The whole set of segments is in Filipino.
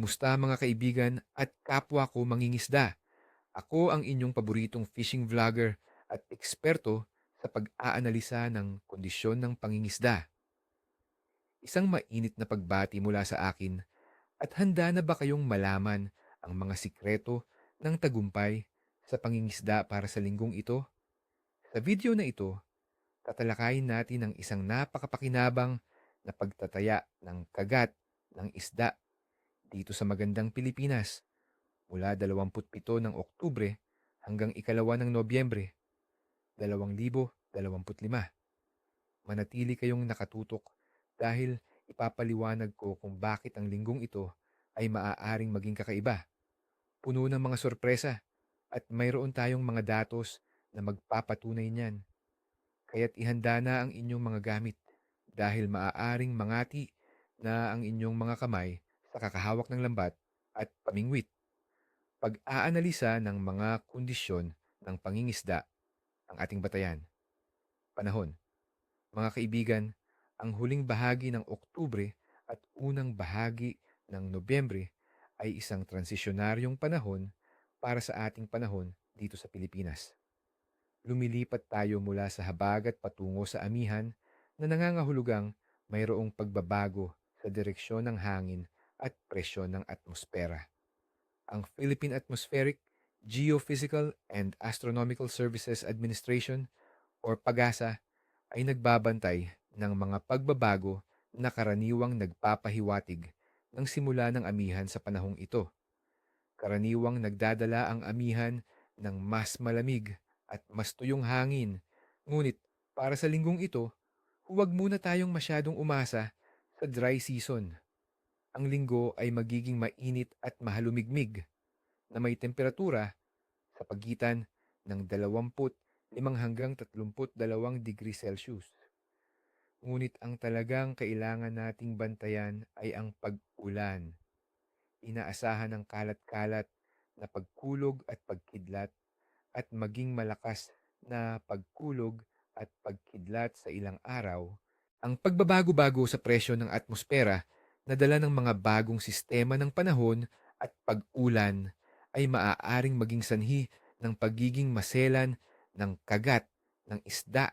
Kumusta mga kaibigan at kapwa ko mangingisda? Ako ang inyong paboritong fishing vlogger at eksperto sa pag-aanalisa ng kondisyon ng pangingisda. Isang mainit na pagbati mula sa akin at handa na ba kayong malaman ang mga sikreto ng tagumpay sa pangingisda para sa linggong ito? Sa video na ito, tatalakayin natin ang isang napakapakinabang na pagtataya ng kagat ng isda dito sa magandang Pilipinas mula 27 ng Oktubre hanggang ikalawa ng Nobyembre 2025. Manatili kayong nakatutok dahil ipapaliwanag ko kung bakit ang linggong ito ay maaaring maging kakaiba. Puno ng mga sorpresa at mayroon tayong mga datos na magpapatunay niyan. Kaya't ihanda na ang inyong mga gamit dahil maaaring mangati na ang inyong mga kamay sa kakahawak ng lambat at pamingwit. Pag-aanalisa ng mga kondisyon ng pangingisda ang ating batayan. Panahon. Mga kaibigan, ang huling bahagi ng Oktubre at unang bahagi ng Nobyembre ay isang transisyonaryong panahon para sa ating panahon dito sa Pilipinas. Lumilipat tayo mula sa habagat patungo sa amihan na nangangahulugang mayroong pagbabago sa direksyon ng hangin at presyon ng atmosfera. Ang Philippine Atmospheric, Geophysical and Astronomical Services Administration or PAGASA ay nagbabantay ng mga pagbabago na karaniwang nagpapahiwatig ng simula ng amihan sa panahong ito. Karaniwang nagdadala ang amihan ng mas malamig at mas tuyong hangin, ngunit para sa linggong ito, huwag muna tayong masyadong umasa sa dry season ang linggo ay magiging mainit at mahalumigmig na may temperatura sa pagitan ng 25 hanggang 32 degree Celsius. Ngunit ang talagang kailangan nating bantayan ay ang pag-ulan. Inaasahan ng kalat-kalat na pagkulog at pagkidlat at maging malakas na pagkulog at pagkidlat sa ilang araw, ang pagbabago-bago sa presyo ng atmosfera na ng mga bagong sistema ng panahon at pag-ulan ay maaaring maging sanhi ng pagiging maselan ng kagat ng isda,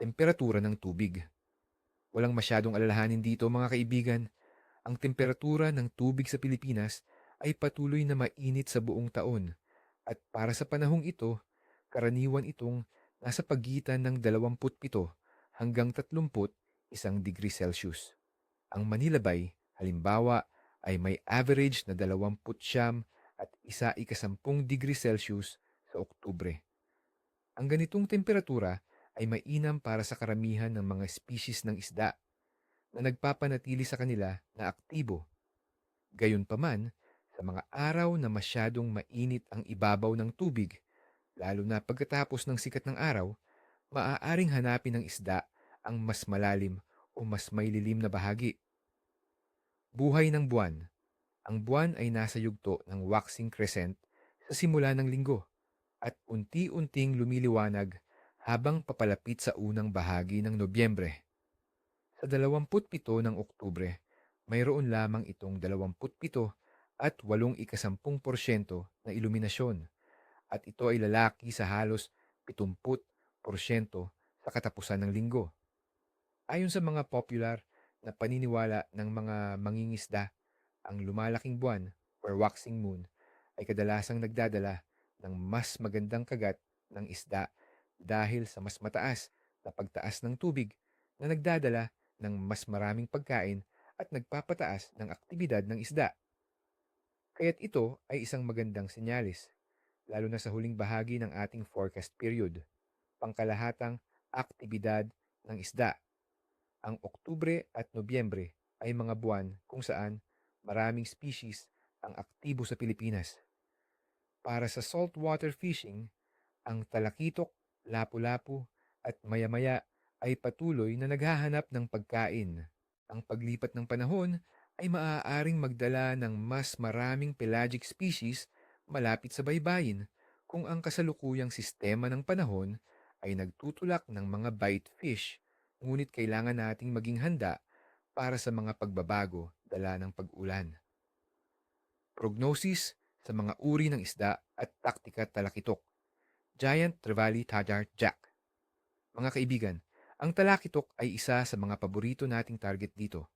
temperatura ng tubig. Walang masyadong alalahanin dito mga kaibigan, ang temperatura ng tubig sa Pilipinas ay patuloy na mainit sa buong taon at para sa panahong ito, karaniwan itong nasa pagitan ng 27 hanggang 31 degree Celsius. Ang Manila Bay, halimbawa, ay may average na 20 at isa ikasampung degree Celsius sa Oktubre. Ang ganitong temperatura ay mainam para sa karamihan ng mga species ng isda na nagpapanatili sa kanila na aktibo. Gayunpaman, sa mga araw na masyadong mainit ang ibabaw ng tubig, lalo na pagkatapos ng sikat ng araw, maaaring hanapin ng isda ang mas malalim o mas may lilim na bahagi. Buhay ng buwan. Ang buwan ay nasa yugto ng waxing crescent sa simula ng linggo at unti-unting lumiliwanag habang papalapit sa unang bahagi ng Nobyembre. Sa 27 ng Oktubre, mayroon lamang itong 27 at 8 ikasampung porsyento na iluminasyon at ito ay lalaki sa halos 70 porsyento sa katapusan ng linggo. Ayon sa mga popular na paniniwala ng mga mangingisda, ang lumalaking buwan or waxing moon ay kadalasang nagdadala ng mas magandang kagat ng isda dahil sa mas mataas na pagtaas ng tubig na nagdadala ng mas maraming pagkain at nagpapataas ng aktibidad ng isda. Kaya't ito ay isang magandang senyalis, lalo na sa huling bahagi ng ating forecast period, pangkalahatang aktibidad ng isda ang Oktubre at Nobyembre ay mga buwan kung saan maraming species ang aktibo sa Pilipinas. Para sa saltwater fishing, ang talakitok, lapu-lapu at maya-maya ay patuloy na naghahanap ng pagkain. Ang paglipat ng panahon ay maaaring magdala ng mas maraming pelagic species malapit sa baybayin kung ang kasalukuyang sistema ng panahon ay nagtutulak ng mga bite fish ngunit kailangan nating maging handa para sa mga pagbabago dala ng pag-ulan. prognosis sa mga uri ng isda at taktika talakitok. Giant Trevally Tadar Jack. Mga kaibigan, ang talakitok ay isa sa mga paborito nating target dito.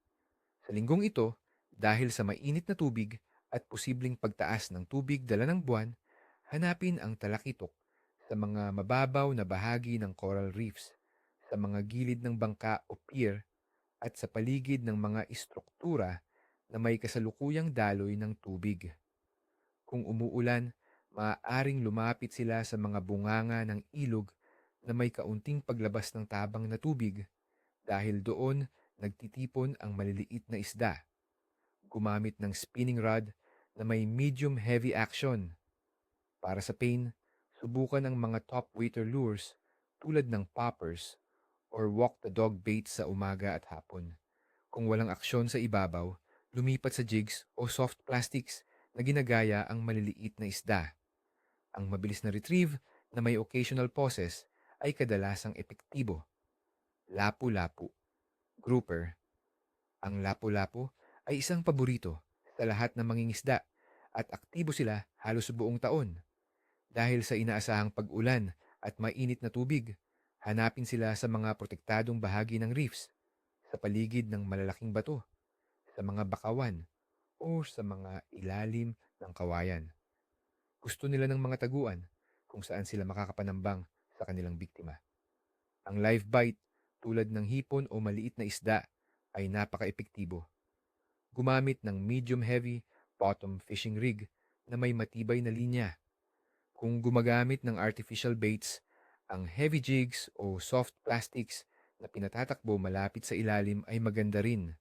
Sa linggong ito, dahil sa mainit na tubig at posibleng pagtaas ng tubig dala ng buwan, hanapin ang talakitok sa mga mababaw na bahagi ng coral reefs, sa mga gilid ng bangka o pier, at sa paligid ng mga istruktura na may kasalukuyang daloy ng tubig. Kung umuulan, maaaring lumapit sila sa mga bunganga ng ilog na may kaunting paglabas ng tabang na tubig dahil doon nagtitipon ang maliliit na isda. Gumamit ng spinning rod na may medium heavy action. Para sa pain, subukan ang mga top waiter lures tulad ng poppers or walk the dog baits sa umaga at hapon. Kung walang aksyon sa ibabaw, lumipat sa jigs o soft plastics na ginagaya ang maliliit na isda. Ang mabilis na retrieve na may occasional poses ay kadalasang epektibo. Lapu-lapu. Grouper. Ang lapu-lapu ay isang paborito sa lahat ng mangingisda at aktibo sila halos buong taon. Dahil sa inaasahang pag-ulan at mainit na tubig, hanapin sila sa mga protektadong bahagi ng reefs, sa paligid ng malalaking bato, sa mga bakawan, o sa mga ilalim ng kawayan. Gusto nila ng mga taguan kung saan sila makakapanambang sa kanilang biktima. Ang live bite tulad ng hipon o maliit na isda ay napaka-epektibo. Gumamit ng medium-heavy bottom fishing rig na may matibay na linya. Kung gumagamit ng artificial baits, ang heavy jigs o soft plastics na pinatatakbo malapit sa ilalim ay maganda rin.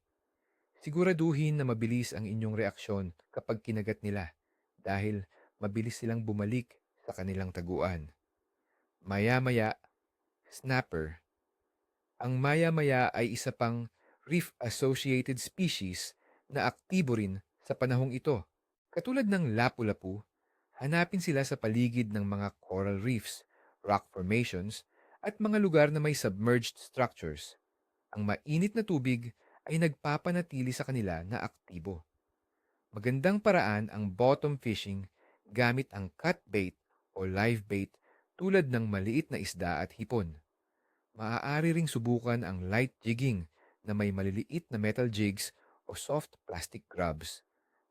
Siguraduhin na mabilis ang inyong reaksyon kapag kinagat nila dahil mabilis silang bumalik sa kanilang taguan. Maya-maya, snapper. Ang maya-maya ay isa pang reef-associated species na aktibo rin sa panahong ito. Katulad ng lapu-lapu, hanapin sila sa paligid ng mga coral reefs, rock formations, at mga lugar na may submerged structures. Ang mainit na tubig ay nagpapanatili sa kanila na aktibo. Magandang paraan ang bottom fishing gamit ang cut bait o live bait tulad ng maliit na isda at hipon. Maaari ring subukan ang light jigging na may maliliit na metal jigs o soft plastic grubs.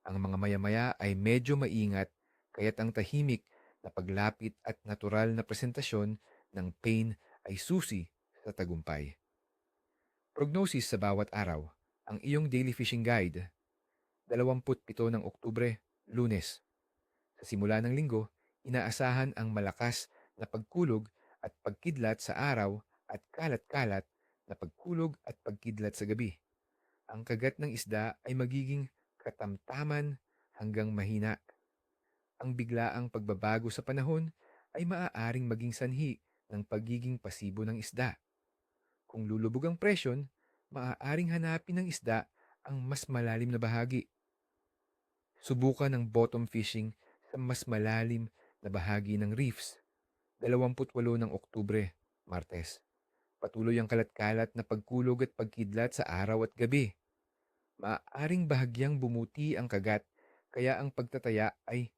Ang mga maya-maya ay medyo maingat kaya't ang tahimik na paglapit at natural na presentasyon ng pain ay susi sa tagumpay. Prognosis sa bawat araw. Ang iyong daily fishing guide. 27 ng Oktubre, Lunes. Sa simula ng linggo, inaasahan ang malakas na pagkulog at pagkidlat sa araw at kalat-kalat na pagkulog at pagkidlat sa gabi. Ang kagat ng isda ay magiging katamtaman hanggang mahina. Ang biglaang pagbabago sa panahon ay maaaring maging sanhi ng pagiging pasibo ng isda. Kung lulubog ang presyon, maaaring hanapin ng isda ang mas malalim na bahagi. Subukan ng bottom fishing sa mas malalim na bahagi ng reefs. 28 ng Oktubre, Martes. Patuloy ang kalat-kalat na pagkulog at pagkidlat sa araw at gabi. Maaaring bahagyang bumuti ang kagat kaya ang pagtataya ay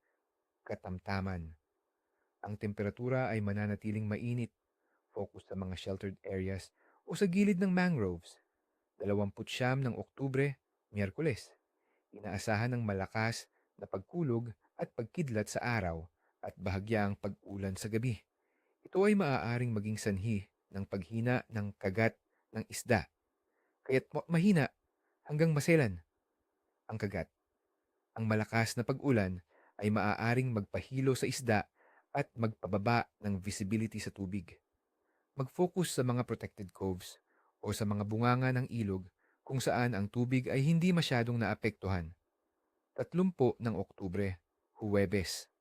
katamtaman. Ang temperatura ay mananatiling mainit, focus sa mga sheltered areas o sa gilid ng mangroves. 29 ng Oktubre, Miyerkules. Inaasahan ng malakas na pagkulog at pagkidlat sa araw at bahagyang pag-ulan sa gabi. Ito ay maaaring maging sanhi ng paghina ng kagat ng isda. Kaya't mahina hanggang maselan ang kagat. Ang malakas na pag-ulan ay maaaring magpahilo sa isda at magpababa ng visibility sa tubig. Mag-focus sa mga protected coves o sa mga bunganga ng ilog kung saan ang tubig ay hindi masyadong naapektuhan. 30 ng Oktubre, Huwebes.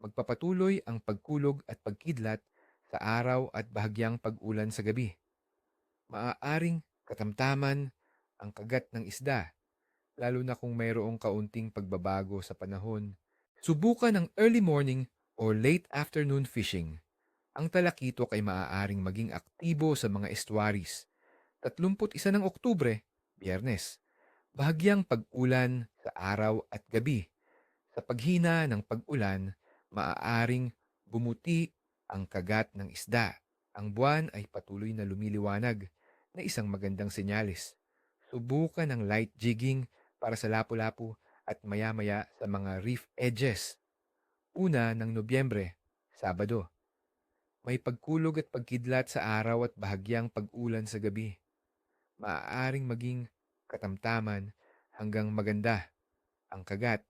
Magpapatuloy ang pagkulog at pagkidlat sa araw at bahagyang pag-ulan sa gabi. Maaaring katamtaman ang kagat ng isda, lalo na kung mayroong kaunting pagbabago sa panahon. Subukan ang early morning or late afternoon fishing. Ang talakitok ay maaaring maging aktibo sa mga estuaries 31 ng Oktubre, Biyernes. Bahagyang pag-ulan sa araw at gabi. Sa paghina ng pag-ulan, maaaring bumuti ang kagat ng isda. Ang buwan ay patuloy na lumiliwanag na isang magandang senyalis. Subukan ng light jigging para sa lapu-lapu at maya-maya sa mga reef edges. Una ng Nobyembre, Sabado. May pagkulog at pagkidlat sa araw at bahagyang pag-ulan sa gabi. Maaaring maging katamtaman hanggang maganda ang kagat,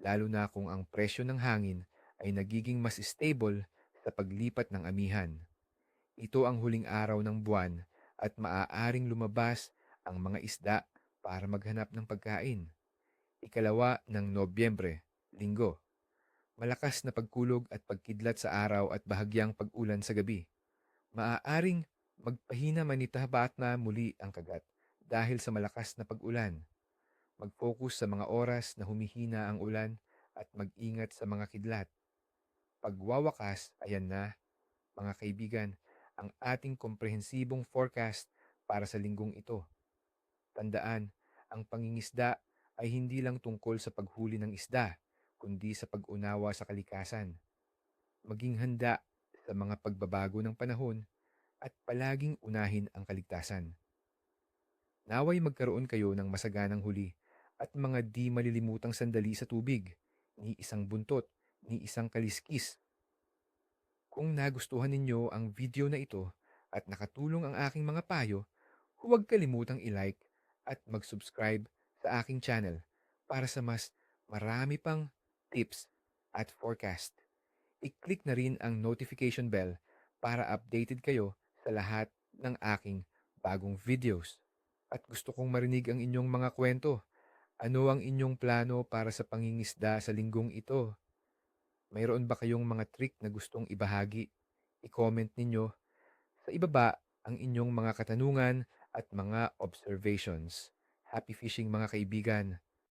lalo na kung ang presyo ng hangin ay nagiging mas stable sa paglipat ng amihan. Ito ang huling araw ng buwan at maaaring lumabas ang mga isda para maghanap ng pagkain. Ikalawa ng Nobyembre, Linggo. Malakas na pagkulog at pagkidlat sa araw at bahagyang pag-ulan sa gabi. Maaaring magpahina manitabat na muli ang kagat dahil sa malakas na pag-ulan. Mag-focus sa mga oras na humihina ang ulan at mag-ingat sa mga kidlat. Pagwawakas, ayan na, mga kaibigan, ang ating komprehensibong forecast para sa linggong ito. Tandaan, ang pangingisda ay hindi lang tungkol sa paghuli ng isda, kundi sa pag-unawa sa kalikasan. Maging handa sa mga pagbabago ng panahon at palaging unahin ang kaligtasan. Naway magkaroon kayo ng masaganang huli at mga di malilimutang sandali sa tubig, ni isang buntot, ni isang kaliskis. Kung nagustuhan ninyo ang video na ito at nakatulong ang aking mga payo, huwag kalimutang i-like at mag-subscribe sa aking channel para sa mas marami pang tips at forecast. I-click na rin ang notification bell para updated kayo sa lahat ng aking bagong videos. At gusto kong marinig ang inyong mga kwento. Ano ang inyong plano para sa pangingisda sa linggong ito? Mayroon ba kayong mga trick na gustong ibahagi? I-comment ninyo sa ibaba ang inyong mga katanungan at mga observations. Happy fishing mga kaibigan!